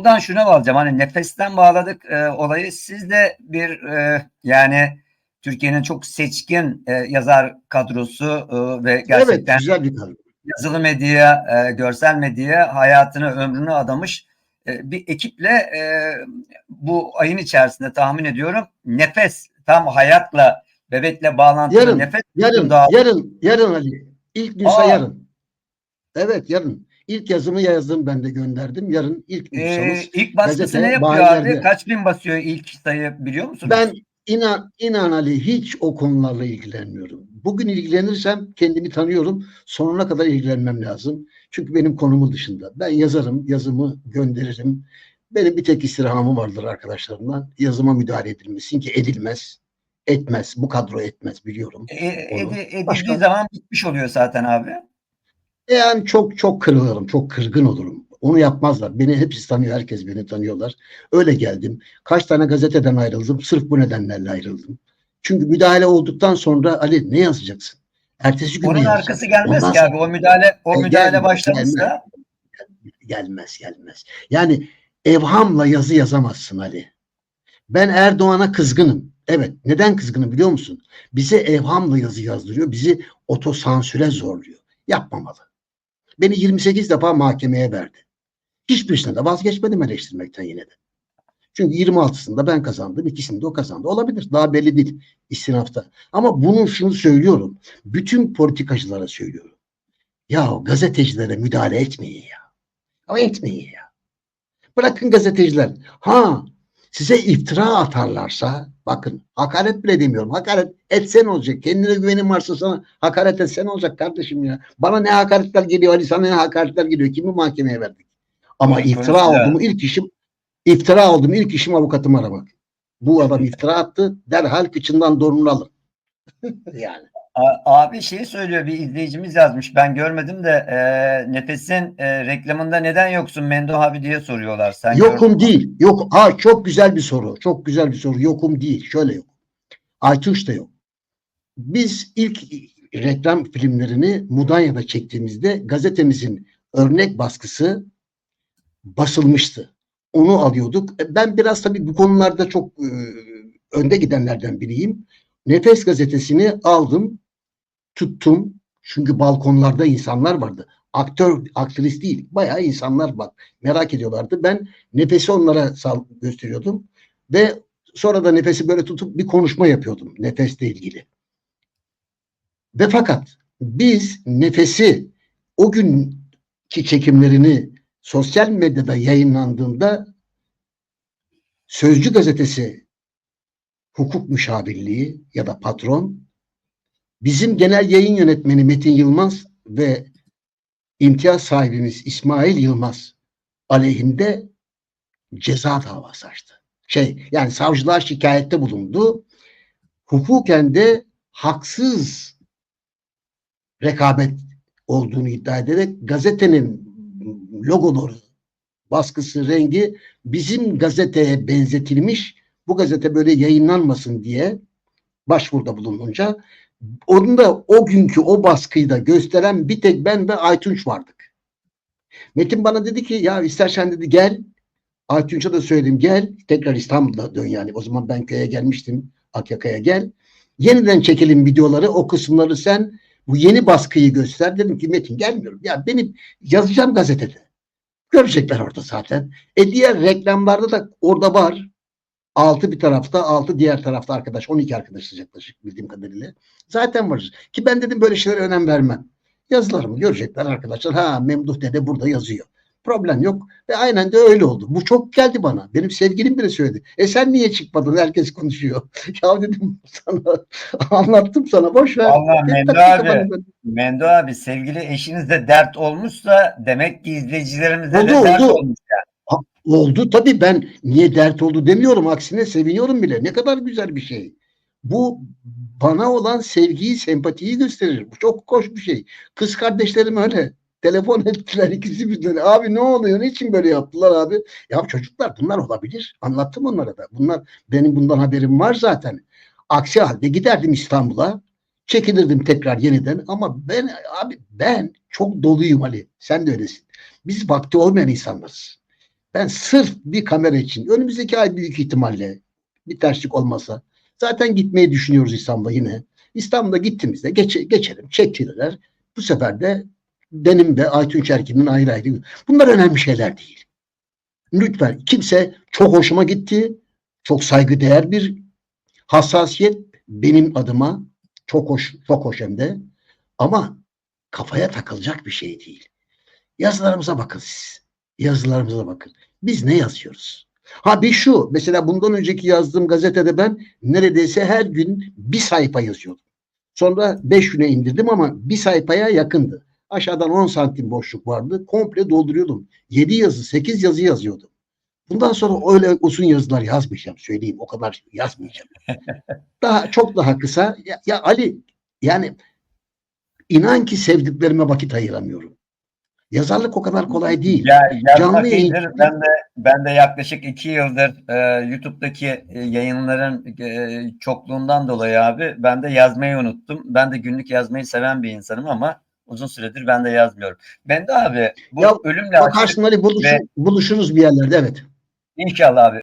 Buradan şuna bağlayacağım. Hani nefesten bağladık e, olayı. Siz de bir e, yani Türkiye'nin çok seçkin e, yazar kadrosu e, ve gerçekten Evet güzel bir kadro. yazılı medya, e, görsel medya hayatını, ömrünü adamış e, bir ekiple e, bu ayın içerisinde tahmin ediyorum nefes tam hayatla bebekle bağlantılı Yarın, nefes Yarın, daha yarın, yarın Ali. İlk Aa. yarın. Evet yarın. İlk yazımı yazdım ben de gönderdim. Yarın ilk Ee, ilk baskısı ne yapıyor bayilerde. abi? Kaç bin basıyor ilk sayı biliyor musunuz? Ben inan, inan Ali hiç o konularla ilgilenmiyorum. Bugün ilgilenirsem kendimi tanıyorum. Sonuna kadar ilgilenmem lazım. Çünkü benim konumun dışında. Ben yazarım, yazımı gönderirim. Benim bir tek istirhamım vardır arkadaşlarımdan. Yazıma müdahale edilmesin ki edilmez. Etmez. Bu kadro etmez biliyorum. E, edi- Onu. edildiği Başka? zaman bitmiş oluyor zaten abi. Yani çok çok kırılırım, çok kırgın olurum. Onu yapmazlar. Beni hepsi tanıyor, herkes beni tanıyorlar. Öyle geldim. Kaç tane gazeteden ayrıldım. Sırf bu nedenlerle ayrıldım. Çünkü müdahale olduktan sonra Ali ne yazacaksın? Ertesi gün Onun arkası gelmez Ondan ki abi. O müdahale o E, müdahale gelmez, başlamışsa Gelmez, gelmez. Yani evhamla yazı yazamazsın Ali. Ben Erdoğan'a kızgınım. Evet. Neden kızgınım biliyor musun? Bize evhamla yazı yazdırıyor. Bizi otosansüre zorluyor. Yapmamalı. Beni 28 defa mahkemeye verdi. Hiçbirisine de vazgeçmedim eleştirmekten yine de. Çünkü 26'sında ben kazandım, ikisinde o kazandı. Olabilir. Daha belli değil istinafta. Ama bunu şunu söylüyorum. Bütün politikacılara söylüyorum. Ya gazetecilere müdahale etmeyin ya. Ama etmeyin ya. Bırakın gazeteciler. Ha size iftira atarlarsa bakın hakaret bile demiyorum. Hakaret etsen olacak. Kendine güvenin varsa sana hakaret etsen olacak kardeşim ya. Bana ne hakaretler geliyor Ali sana ne hakaretler geliyor. Kimi mahkemeye verdik? Ama Evet, iftira oldu mu ilk işim iftira oldu mu ilk işim avukatımı aramak. Bu adam iftira attı. Derhal kıçından donunu alın. yani. Abi şey söylüyor bir izleyicimiz yazmış ben görmedim de e, Nefes'in e, reklamında neden yoksun Mendo abi diye soruyorlar. Sen gördün Yokum mü? değil. Yok. Ha çok güzel bir soru. Çok güzel bir soru. Yokum değil. Şöyle yok. Aytunç da yok. Biz ilk reklam filmlerini Mudanya'da çektiğimizde gazetemizin örnek baskısı basılmıştı. Onu alıyorduk. E, Ben biraz tabii bu konularda çok e, önde gidenlerden biriyim. Nefes gazetesini aldım, tuttum. Çünkü balkonlarda insanlar vardı. Aktör, aktris değil. Bayağı insanlar bak merak ediyorlardı. Ben nefesi onlara sal gösteriyordum ve sonra da nefesi böyle tutup bir konuşma yapıyordum nefesle ilgili. Ve fakat biz nefesi o günkü çekimlerini sosyal medyada yayınlandığında Sözcü gazetesi hukuk müşavirliği ya da patron bizim genel yayın yönetmeni Metin Yılmaz ve imtiyaz sahibimiz İsmail Yılmaz aleyhinde ceza davası açtı. Şey yani savcılığa şikayette bulundu. Hukuken de haksız rekabet olduğunu iddia ederek gazetenin logoları, baskısı, rengi bizim gazeteye benzetilmiş. Bu gazete böyle yayınlanmasın diye başvuruda bulununca onun da o günkü o baskıyı da gösteren bir tek ben ve Aytunç vardık. Metin bana dedi ki ya istersen dedi gel Aytunç'a da söyledim gel tekrar İstanbul'da dön yani o zaman ben köye gelmiştim Akyaka'ya gel. Yeniden çekelim videoları o kısımları sen bu yeni baskıyı göster. Dedim ki Metin gelmiyorum. Ya benim yazacağım gazetede. Görecekler orada zaten. E diğer reklamlarda da orada var. Altı bir tarafta, altı diğer tarafta arkadaş. 12 arkadaş yaklaşık bildiğim kadarıyla. Zaten var. Ki ben dedim böyle şeylere önem vermem. Yazılarımı görecekler arkadaşlar. Ha Memduh dede burada yazıyor. Problem yok. Ve aynen de öyle oldu. Bu çok geldi bana. Benim sevgilim bile söyledi. E sen niye çıkmadın? Herkes konuşuyor. ya dedim sana anlattım sana. Boş ver. Allah dakika abi. Mendo abi sevgili eşinizde dert olmuşsa demek ki izleyicilerimize de Oldu, dert oldu. olmuş. Oldu tabii ben niye dert oldu demiyorum. Aksine seviniyorum bile. Ne kadar güzel bir şey. Bu bana olan sevgiyi, sempatiyi gösterir. Bu çok hoş bir şey. Kız kardeşlerim öyle. Telefon ettiler ikisi birden. Abi ne oluyor? Niçin böyle yaptılar abi? Ya çocuklar bunlar olabilir. Anlattım onlara da. Bunlar benim bundan haberim var zaten. Aksi halde giderdim İstanbul'a. Çekilirdim tekrar yeniden. Ama ben abi ben çok doluyum Ali. Sen de öylesin. Biz vakti olmayan insanlarız. Ben sırf bir kamera için önümüzdeki ay büyük ihtimalle bir terslik olmasa zaten gitmeyi düşünüyoruz İstanbul'a yine. İstanbul'a gittiğimizde geçe, geçelim çektirirler. Bu sefer de benim ve Aytunç Erkin'in ayrı ayrı. Bunlar önemli şeyler değil. Lütfen kimse çok hoşuma gitti. Çok saygıdeğer bir hassasiyet benim adıma. Çok hoş, çok hoş hem de. Ama kafaya takılacak bir şey değil. Yazılarımıza bakın siz. Yazılarımıza bakın. Biz ne yazıyoruz? Ha bir şu. Mesela bundan önceki yazdığım gazetede ben neredeyse her gün bir sayfa yazıyordum. Sonra 5 güne indirdim ama bir sayfaya yakındı. Aşağıdan 10 santim boşluk vardı. Komple dolduruyordum. 7 yazı, 8 yazı yazıyordum. Bundan sonra öyle uzun yazılar yazmayacağım söyleyeyim. O kadar yazmayacağım. Daha çok daha kısa. Ya, ya Ali yani inan ki sevdiklerime vakit ayıramıyorum. Yazarlık o kadar kolay değil. Ya, Canlı yayın-. Ben de ben de yaklaşık iki yıldır e, YouTube'daki e, yayınların e, çokluğundan dolayı abi ben de yazmayı unuttum. Ben de günlük yazmayı seven bir insanım ama uzun süredir ben de yazmıyorum. Ben de abi bu Ya, ölümle Bakarsın Ali buluşur, ve- buluşuruz bir yerlerde evet. inşallah abi